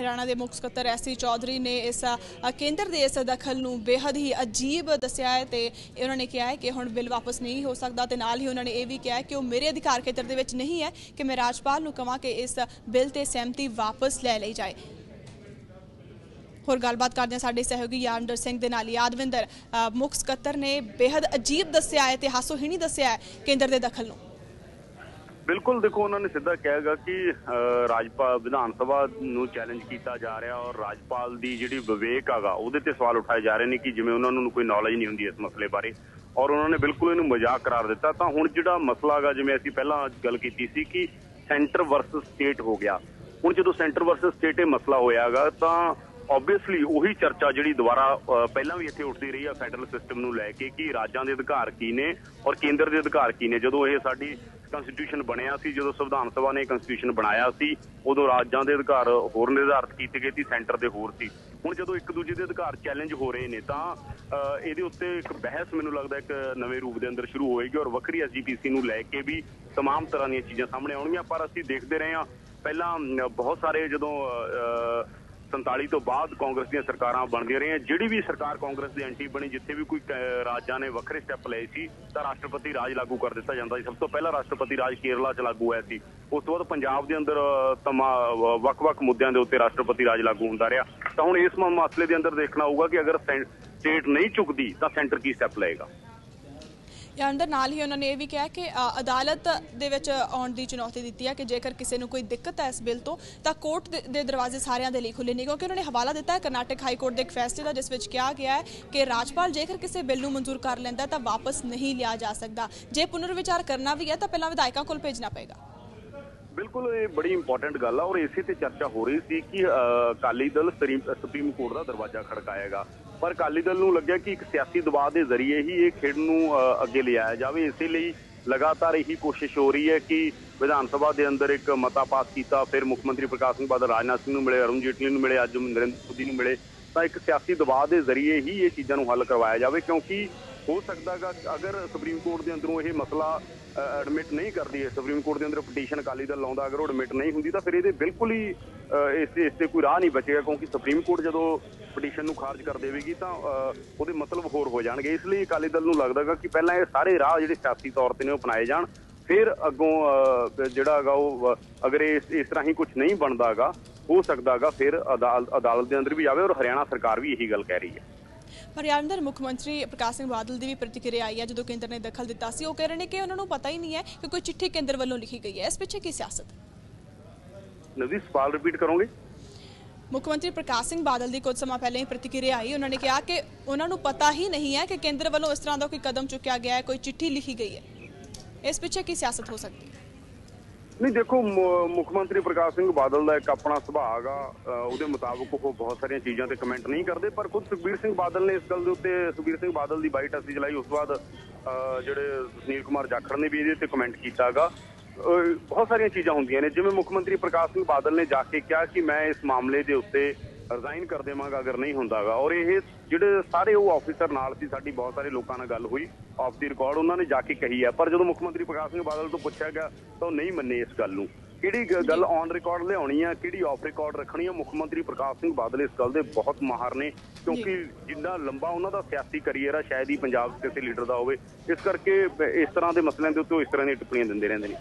ਹਰਿਆਣਾ ਦੇ ਮੁੱਖ ਸਕੱਤਰ ਐਸਸੀ ਚੌਧਰੀ ਨੇ ਇਸ ਕੇਂਦਰ ਦੇ ਇਸ ਦਖਲ ਨੂੰ ਬੇहद ਹੀ ਅਜੀਬ ਦੱਸਿਆ ਹੈ ਤੇ ਉਹਨਾਂ ਨੇ ਕਿਹਾ ਹੈ ਕਿ ਹੁਣ ਬਿੱਲ ਵਾਪਸ ਨਹੀਂ ਹੋ ਸਕਦਾ ਤੇ ਨਾਲ ਹੀ ਉਹਨਾਂ ਨੇ ਇਹ ਵੀ ਕਿਹਾ ਕਿ ਉਹ ਮੇਰੇ ਅਧਿਕਾਰ ਖੇਤਰ ਦੇ ਵਿੱਚ ਨਹੀਂ ਹੈ ਕਿ ਮੈਂ ਰਾਜਪਾਲ ਨੂੰ ਕਹਾਂ ਕਿ ਇਸ ਬਿੱਲ ਤੇ ਸਹਿਮਤੀ ਵਾਪਸ ਲੈ ਲਈ ਜਾਏ। ਹੋਰ ਗੱਲਬਾਤ ਕਰਦੇ ਹਾਂ ਸਾਡੇ ਸਹਿਯੋਗੀ ਯਾਦਵਿੰਦਰ ਸਿੰਘ ਦੇ ਨਾਲ। ਯਾਦਵਿੰਦਰ ਮੁੱਖ ਸਕੱਤਰ ਨੇ ਬੇहद ਅਜੀਬ ਦੱਸਿਆ ਹੈ ਤੇ ਹਾਸੋਹੀਣੀ ਦੱਸਿਆ ਹੈ ਕੇਂਦਰ ਦੇ ਦਖਲ ਨੂੰ। ਬਿਲਕੁਲ ਦੇਖੋ ਉਹਨਾਂ ਨੇ ਸਿੱਧਾ ਕਿਹਾਗਾ ਕਿ ਅਹ, ਰਾਜਪਾਲ ਵਿਧਾਨ ਸਭਾ ਨੂੰ ਚੈਲੰਜ ਕੀਤਾ ਜਾ ਰਿਹਾ ਔਰ ਰਾਜਪਾਲ ਦੀ ਜਿਹੜੀ ਵਿਵੇਕ ਹੈਗਾ ਉਹਦੇ ਤੇ ਸਵਾਲ ਉਠਾਏ ਜਾ ਰਹੇ ਨੇ ਕਿ ਜਿਵੇਂ ਉਹਨਾਂ ਨੂੰ ਕੋਈ ਨੌਲੇਜ ਨਹੀਂ ਹੁੰਦੀ ਇਸ ਮਸਲੇ ਬਾਰੇ। ਔਰ ਉਹਨਾਂ ਨੇ ਬਿਲਕੁਲ ਇਹਨੂੰ ਮਜ਼ਾਕ ਕਰਾਰ ਦਿੱਤਾ। ਤਾਂ ਹੁਣ ਜਿਹੜਾ ਮਸਲਾ ਹੈਗਾ ਜਿਵੇਂ ਅਸੀਂ ਪਹਿਲਾਂ ਗੱਲ ਕੀਤੀ ਸੀ ਕਿ ਸੈਂਟਰ ਵਰਸਸ ਸਟੇਟ ਹੋ ਗਿਆ। ਹੁਣ ਜਦੋਂ ਸੈਂਟਰ ਵਰਸਸ ਸਟੇਟ ਇਹ ਮਸਲਾ ਹੋਇਆਗਾ ਤਾਂ ਆਬਵੀਅਸਲੀ ਉਹੀ ਚਰਚਾ ਜਿਹੜੀ ਦੁਬਾਰਾ ਪਹਿਲਾਂ ਵੀ ਇੱਥੇ ਉੱਠਦੀ ਰਹੀ ਆ ਫੈਡਰਲ ਸਿਸਟਮ ਨੂੰ ਲੈ ਕੇ ਕਿ ਰਾਜਾਂ ਦੇ ਅਧਿਕਾਰ ਕੀ ਨੇ ਔਰ ਕੇਂਦਰ ਦੇ ਅਧਿਕਾਰ ਕੀ ਨੇ। ਜਦੋਂ ਇਹ ਸਾਡੀ ਕਨਸਟੀਟਿਊਸ਼ਨ ਬਣਿਆ ਸੀ ਜਦੋਂ ਸੰਵਿਧਾਨ ਸਭਾ ਨੇ ਕਨਸਟੀਟਿਊਸ਼ਨ ਬਣਾਇਆ ਸੀ ਉਦੋਂ ਰਾਜਾਂ ਦੇ ਅਧਿਕਾਰ ਹੋਰ ਨਿਰਧਾਰਤ ਕੀਤੇ ਗਏ ਸੀ ਸੈਂਟਰ ਦੇ ਹੋਰ ਸੀ ਹੁਣ ਜਦੋਂ ਇੱਕ ਦੂਜੇ ਦੇ ਅਧਿਕਾਰ ਚੈਲੰਜ ਹੋ ਰਹੇ ਨੇ ਤਾਂ ਅਹ, ਇਹਦੇ ਉੱਤੇ ਇੱਕ ਬਹਿਸ ਮੈਨੂੰ ਲੱਗਦਾ ਇੱਕ ਨਵੇਂ ਰੂਪ ਦੇ ਅੰਦਰ ਸ਼ੁਰੂ ਹੋਏਗੀ ਔਰ ਵੱਖਰੀ ਐਸਜੀਪੀਸੀ ਨੂੰ ਲੈ ਕੇ ਵੀ तमाम ਤਰ੍ਹਾਂ ਦੀਆਂ ਚੀਜ਼ਾਂ ਸਾਹਮਣੇ ਆਉਣਗੀਆਂ ਪਰ ਅਸੀਂ ਦੇਖਦੇ ਰਹੇ ਹਾਂ ਪਹਿਲਾਂ ਅਮ, ਬਹੁਤ ਸਾਰੇ ਜਦੋਂ ਅਹ, 47 ਤੋਂ ਬਾਅਦ ਕਾਂਗਰਸ ਦੀਆਂ ਸਰਕਾਰਾਂ ਬਣਦੀਆਂ ਰਹੀਆਂ। ਜਿਹੜੀ ਵੀ ਸਰਕਾਰ ਕਾਂਗਰਸ ਦੀ ਐਂਟੀ ਬਣੀ ਜਿੱਥੇ ਵੀ ਕੋਈ ਰਾਜਾਂ ਨੇ ਵੱਖਰੇ ਸਟੈਪ ਲਏ ਸੀ ਤਾਂ ਰਾਸ਼ਟਰਪਤੀ ਰਾਜ ਲਾਗੂ ਕਰ ਦਿੱਤਾ ਜਾਂਦਾ ਸੀ। ਸਭ ਤੋਂ ਪਹਿਲਾਂ ਰਾਸ਼ਟਰਪਤੀ ਰਾਜ ਕੇਰਲਾ 'ਚ ਲਾਗੂ ਹੋਇਆ ਸੀ। ਉਸ ਤੋਂ ਬਾਅਦ ਪੰਜਾਬ ਦੇ ਅੰਦਰ ਅ, ਵੱਖ-ਵੱਖ ਮੁੱਦਿਆਂ ਦੇ ਉੱਤੇ ਰਾਸ਼ਟਰਪਤੀ ਰਾਜ ਲਾਗੂ ਹੁੰਦਾ ਰਿਹਾ। ਤਾਂ ਹੁਣ ਇਸ ਮਸਲੇ ਦੇ ਅੰਦਰ ਦੇਖਣਾ ਹੋਊਗਾ ਕਿ ਅਗਰ ਸਟੇਟ ਨਹੀਂ ਚੁੱਕਦੀ ਤਾਂ ਸੈਂਟਰ ਕੀ ਸਟੈਪ ਲਏਗਾ? ਜਾਂ ਅੰਦਰ ਨਾਲ ਹੀ ਉਹਨਾਂ ਨੇ ਇਹ ਵੀ ਕਿਹਾ ਕਿ ਅਦਾਲਤ ਦੇ ਵਿੱਚ ਆਉਣ ਦੀ ਚੁਣੌਤੀ ਦਿੱਤੀ ਹੈ ਕਿ ਜੇਕਰ ਕਿਸੇ ਨੂੰ ਕੋਈ ਦਿੱਕਤ ਹੈ ਇਸ ਬਿੱਲ ਤੋਂ, ਤਾਂ ਕੋਰਟ ਦੇ- ਦਰਵਾਜ਼ੇ ਸਾਰਿਆਂ ਦੇ ਲਈ ਖੁੱਲੇ ਨੇ, ਕਿਉਂਕਿ ਉਹਨਾਂ ਨੇ ਹਵਾਲਾ ਦਿੱਤਾ ਹੈ ਕਰਨਾਟਕ ਹਾਈ ਕੋਰਟ ਦੇ ਇੱਕ ਫੈਸਲੇ ਦਾ, ਜਿਸ ਵਿੱਚ ਕਿਹਾ ਗਿਆ ਹੈ ਕਿ ਰਾਜਪਾਲ ਜੇਕਰ ਕਿਸੇ ਬਿੱਲ ਨੂੰ ਮਨਜ਼ੂਰ ਕਰ ਲੈਂਦਾ ਤਾਂ ਵਾਪਸ ਨਹੀਂ ਲਿਆ ਜਾ ਸਕਦਾ। ਜੇ ਪੁਨਰ ਵਿਚਾਰ ਕਰਨਾ ਵੀ ਹੈ, ਤਾਂ ਪਹਿਲਾਂ ਵਿਧਾਇਕਾਂ ਕੋਲ ਭੇਜਣਾ ਪਏਗਾ। ਬਿਲਕੁਲ, ਇਹ ਬੜੀ ਇੰਪੋਰਟੈਂਟ ਗੱਲ ਆ ਔਰ ਇਸੇ ਤੇ ਚਰਚਾ ਹੋ ਰਹੀ ਸੀ ਕਿ ਅਕਾਲੀ ਦਲ ਸੁਪਰੀਮ ਕੋਰਟ ਦਾ ਦਰਵਾਜ਼ਾ ਖੜਕਾਏਗਾ। ਪਰ ਅਕਾਲੀ ਦਲ ਨੂੰ ਲੱਗਿਆ ਕਿ ਇੱਕ ਸਿਆਸੀ ਦਬਾਅ ਦੇ ਜ਼ਰੀਏ ਹੀ ਇਹ ਖੇਡ ਨੂੰ ਅੱਗੇ ਲਿਆਇਆ ਜਾਵੇ। ਇਸੇ ਲਈ ਲਗਾਤਾਰ ਇਹੀ ਕੋਸ਼ਿਸ਼ ਹੋ ਰਹੀ ਹੈ ਕਿ ਵਿਧਾਨ ਸਭਾ ਦੇ ਅੰਦਰ ਇੱਕ ਮਤਾ ਪਾਸ ਕੀਤਾ, ਫਿਰ ਮੁੱਖ ਮੰਤਰੀ ਪ੍ਰਕਾਸ਼ ਸਿੰਘ ਬਾਦਲ, ਰਾਜਨਾਥ ਸਿੰਘ ਨੂੰ ਮਿਲੇ, ਅਰੁਣ ਜੇਟਲੀ ਨੂੰ ਮਿਲੇ, ਅੱਜ ਨਰਿੰਦਰ ਮੋਦੀ ਨੂੰ ਮਿਲੇ। ਤਾਂ ਇੱਕ ਸਿਆਸੀ ਦਬਾਅ ਦੇ ਜ਼ਰੀਏ ਹੀ ਇਹ ਚੀਜ਼ਾਂ ਨੂੰ ਹੱਲ ਕਰਵਾਇਆ ਜਾਵੇ, ਕਿਉਂਕਿ ਹੋ ਸਕਦਾਗਾ ਅਗਰ ਸੁਪਰੀਮ ਕੋਰਟ ਦੇ ਅੰਦਰੋਂ ਇਹ ਮਸਲਾ ਐਡਮਿਟ ਨਹੀਂ ਕਰਦੀ ਹੈ ਸੁਪਰੀਮ ਕੋਰਟ ਦੇ ਅੰਦਰ ਪਟੀਸ਼ਨ ਅਕਾਲੀ ਦਲ ਲਾਉਂਦਾ, ਅਗਰ ਉਹ ਐਡਮਿਟ ਨਹੀਂ ਹੁੰਦੀ ਤਾਂ ਫਿਰ ਇਹਦੇ ਬਿਲਕੁਲ ਹੀ ਇਸ ਤੇ ਇਸ ਤੇ ਕੋਈ ਰਾਹ ਨਹੀਂ ਬਚੇਗਾ ਕਿਉਂਕਿ ਸੁਪਰੀਮ ਕੋਰਟ ਜਦੋਂ ਪਟੀਸ਼ਨ ਨੂੰ ਖਾਰਜ ਕਰ ਦੇਵੇਗੀ ਤਾਂ ਉਹਦੇ ਮਤਲਬ ਹੋਰ ਹੋ ਜਾਣਗੇ। ਇਸ ਲਈ ਅਕਾਲੀ ਦਲ ਨੂੰ ਲੱਗਦਾਗਾ ਕਿ ਪਹਿਲਾਂ ਇਹ ਸਾਰੇ ਰਾਹ ਜਿਹੜੇ ਸਿਆਸੀ ਤੌਰ ਤੇ ਨੇ ਉਹ ਅਪਣਾਏ ਜਾਣ, ਫਿਰ ਅੱਗੋਂ ਜਿਹੜਾ ਹੈਗਾ ਉਹ ਅਗਰ ਇਸ ਇਸ ਤਰ੍ਹਾਂ ਹੀ ਕੁਝ ਨਹੀਂ ਬਣਦਾਗਾ, ਹੋ ਸਕਦਾਗਾ ਫਿਰ ਅਦਾਲ- ਅਦਾਲਤ ਦੇ ਅੰਦਰ ਵੀ ਜਾਵੇ ਔਰ ਹਰਿਆਣਾ ਸਰਕਾਰ ਵੀ ਇਹੀ ਗੱਲ ਕਹਿ ਰਹੀ ਹੈ। ਪਰ ਯਾਰ ਮੁੱਖ ਮੰਤਰੀ ਪ੍ਰਕਾਸ਼ ਸਿੰਘ ਬਾਦਲ ਦੀ ਵੀ ਪ੍ਰਤੀਕਿਰਿਆ ਆਈ ਹੈ ਜਦੋਂ ਕੇਂਦਰ ਨੇ ਦਖਲ ਦਿੱਤਾ ਸੀ। ਉਹ ਕਹਿ ਰਹੇ ਨੇ ਕਿ ਉਹਨਾਂ ਨੂੰ ਪਤਾ ਹੀ ਨਹੀਂ ਹੈ ਕਿ ਕੋਈ ਚਿੱਠੀ ਕੇਂਦਰ ਵੱਲੋਂ ਲਿਖੀ ਗਈ ਹੈ। ਇਸ ਪਿੱਛੇ ਕੀ ਸਿਆਸਤ? ਨਵੀਂ ਸਵਾਲ ਰਿਪੀਟ ਕਰੋਗੇ? ਮੁੱਖ ਮੰਤਰੀ ਪ੍ਰਕਾਸ਼ ਸਿੰਘ ਬਾਦਲ ਦੀ ਕੁਝ ਸਮਾਂ ਪਹਿਲਾਂ ਹੀ ਪ੍ਰਤੀਕਿਰਿਆ ਆਈ। ਉਹਨਾਂ ਨੇ ਕਿਹਾ ਕਿ ਉਹਨਾਂ ਨੂੰ ਪਤਾ ਹੀ ਨਹੀਂ ਹੈ ਕਿ ਕੇਂਦਰ ਵੱਲੋਂ ਇਸ ਤਰ੍ਹਾਂ ਦਾ ਕੋਈ ਕਦਮ ਚੁੱਕਿਆ ਗਿਆ ਹੈ ਕੋਈ ਚਿੱਠੀ ਲਿਖੀ ਗਈ ਹੈ। ਇਸ ਪਿੱਛੇ ਕੀ ਸਿਆਸਤ ਹੋ ਸਕਦੀ ਹੈ? ਨਹੀਂ, ਦੇਖੋ, ਮ- ਮੁੱਖ ਮੰਤਰੀ ਪ੍ਰਕਾਸ਼ ਸਿੰਘ ਬਾਦਲ ਦਾ ਇੱਕ ਆਪਣਾ ਸੁਭਾਅ ਆ। ਉਹਦੇ ਮੁਤਾਬਕ ਉਹ ਬਹੁਤ ਸਾਰੀਆਂ ਚੀਜ਼ਾਂ ਤੇ ਕਮੈਂਟ ਨਹੀਂ ਕਰਦੇ, ਪਰ ਖੁਦ ਸੁਖਬੀਰ ਸਿੰਘ ਬਾਦਲ ਨੇ ਇਸ ਗੱਲ ਦੇ ਉੱਤੇ, ਸੁਖਬੀਰ ਸਿੰਘ ਬਾਦਲ ਦੀ ਬਾਈਟ ਅਸੀਂ ਚਲਾਈ, ਉਸ ਤੋਂ ਬਾਅਦ ਜਿਹੜੇ ਸੁਨੀਲ ਕੁਮਾਰ ਜਾਖੜ ਨੇ ਵੀ ਇਹਦੇ ਤੇ ਕਮੈਂਟ ਕੀਤਾਗਾ। ਬਹੁਤ ਸਾਰੀਆਂ ਚੀਜ਼ਾਂ ਹੁੰਦੀਆਂ ਨੇ, ਜਿਵੇਂ ਮੁੱਖ ਮੰਤਰੀ ਪ੍ਰਕਾਸ਼ ਸਿੰਘ ਬਾਦਲ ਨੇ ਜਾ ਕੇ ਕਿਹਾ ਕਿ ਮੈਂ ਇਸ ਮਾਮਲੇ ਦੇ ਉੱਤੇ ਰਿਜ਼ਾਈਨ ਕਰ ਦੇਵਾਂਗਾ ਅਗਰ ਨਹੀਂ ਹੁੰਦਾਗਾ। ਔਰ ਇਹ ਜਿਹੜੇ ਸਾਰੇ ਉਹ ਆਫੀਸਰ ਨਾਲ ਸੀ ਸਾਡੀ ਬਹੁਤ ਸਾਰੇ ਲੋਕਾਂ ਨਾਲ ਗੱਲ ਹੋਈ। ਆਫ ਦੀ ਰਿਕਾਰਡ ਉਹਨਾਂ ਨੇ ਜਾ ਕੇ ਕਹੀ ਹੈ ਪਰ ਜਦੋਂ ਮੁੱਖ ਮੰਤਰੀ ਪ੍ਰਕਾਸ਼ ਸਿੰਘ ਬਾਦਲ ਤੋਂ ਪੁੱਛਿਆ ਗਿਆ ਤਾਂ ਉਹ ਨਹੀਂ ਮੰਨੇ ਇਸ ਗੱਲ ਨੂੰ। ਕਿਹੜੀ ਗੱਲ ਔਨ ਰਿਕਾਰਡ ਲਿਆਉਣੀ ਆ ਕਿਹੜੀ ਆਫ ਰਿਕਾਰਡ ਰੱਖਣੀ ਆ ਮੁੱਖ ਮੰਤਰੀ ਪ੍ਰਕਾਸ਼ ਸਿੰਘ ਬਾਦਲ ਇਸ ਗੱਲ ਦੇ ਬਹੁਤ ਮਾਹਰ ਨੇ। ਕਿਉਂਕਿ ਜਿੰਨਾ ਲੰਬਾ ਉਹਨਾਂ ਦਾ ਸਿਆਸੀ ਕਰੀਅਰ ਆ ਸ਼ਾਇਦ ਹੀ ਪੰਜਾਬ ਕਿਸੇ ਲੀਡਰ ਦਾ ਹੋਵੇ ਇਸ ਕਰਕੇ ਇਸ ਤਰ੍ਹਾਂ ਦੇ ਮਸਲਿਆਂ ਦੇ ਉੱਤੇ ਉਹ ਇਸ ਤਰ੍ਹਾਂ ਦੀਆਂ ਟਿੱਪਣੀਆਂ ਦਿੰਦੇ ਰਹਿੰਦੇ ਨੇ।